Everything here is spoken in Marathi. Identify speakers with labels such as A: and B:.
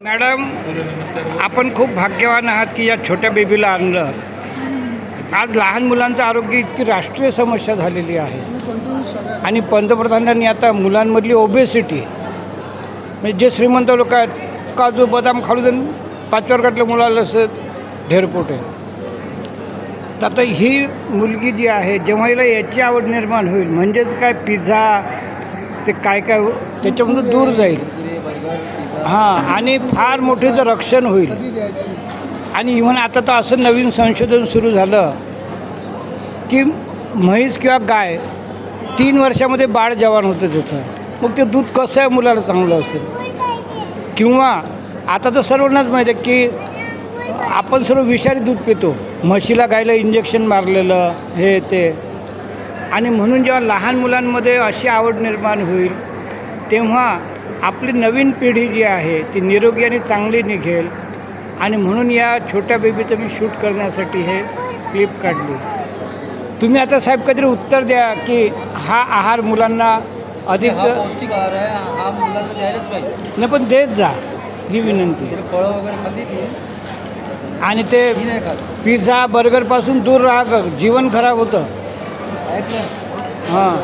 A: मॅडम आपण खूप भाग्यवान आहात की या छोट्या बेबीला आणलं. आज लहान मुलांचं आरोग्य इतकी राष्ट्रीय समस्या झालेली आहे. आणि पंतप्रधानांनी आता मुलांमधली ओबेसिटी म्हणजे जे श्रीमंत लोक आहेत काजू बदाम खालू देऊन पाच वर्गातल्या मुलाला असं ढेरपोट आहे तर आता ही मुलगी जी आहे जेव्हा हिला याची आवड निर्माण होईल म्हणजेच काय पिझ्झा ते काय काय हो- त्याच्यामधून दूर जाईल. हां आणि फार मोठे रक्षण होईल. आणि इव्हन आता तर असं नवीन संशोधन सुरू झालं की म्हैस किंवा गाय तीन वर्षामध्ये बाळ जवान होतं त्याचं. मग ते दूध कसं आहे मुलाला चांगलं असेल? किंवा आता तर सर्वांनाच माहीत आहे की आपण सर्व विषारी दूध पितो. म्हशीला गायला इंजेक्शन मारलेलं हे ते. आणि म्हणून जेव्हा लहान मुलांमध्ये अशी आवड निर्माण होईल तेव्हा आपली नवीन पिढी जी आहे ती निरोगी आणि चांगली निघेल. आणि म्हणून या छोट्या बेबीचं मी शूट करण्यासाठी हे क्लिप काढली. तुम्ही आता साहेब काहीतरी उत्तर द्या की हा आहार मुलांना अधिक
B: पौष्टिक आहार आहे हा मुलांना द्यायलाच पाहिजे.
A: नाही पण देत जा. ही विनंती.
B: फळं वगैरे खाते
A: आणि ते पिझ्झा बर्गरपासून दूर राहा. जीवन खराब होतं. हां.